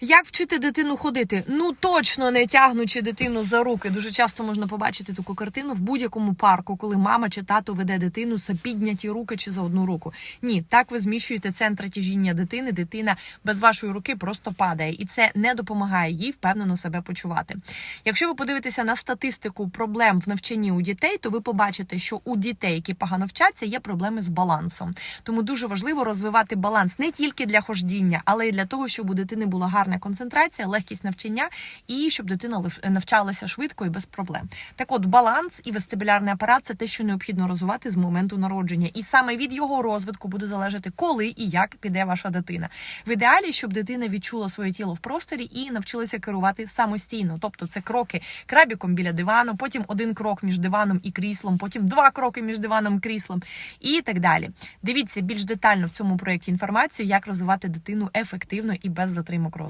Як вчити дитину ходити? Ну точно не тягнучи дитину за руки. Дуже часто можна побачити таку картину в будь-якому парку, коли мама чи тато веде дитину за підняті руки чи за одну руку. Ні, так ви зміщуєте центр тяжіння дитини. Дитина без вашої руки просто падає, і це не допомагає їй впевнено себе почувати. Якщо ви подивитеся на статистику проблем в навчанні у дітей, то ви побачите, що у дітей, які погано вчаться, є проблеми з балансом. Тому дуже важливо розвивати баланс не тільки для хождіння, але й для того, щоб у дитини була гарна концентрація, легкість навчання і щоб дитина навчалася швидко і без проблем. Так от баланс і вестибулярний апарат це те, що необхідно розвивати з моменту народження, і саме від його розвитку буде залежати, коли і як піде ваша дитина. В ідеалі, щоб дитина відчула своє тіло в просторі і навчилася керувати самостійно. Тобто це кроки крабіком біля дивану, потім один крок між диваном і кріслом, потім два кроки між диваном і кріслом і так далі. Дивіться більш детально в цьому проєкті інформацію, як розвивати дитину ефективно і без затримок розвитку.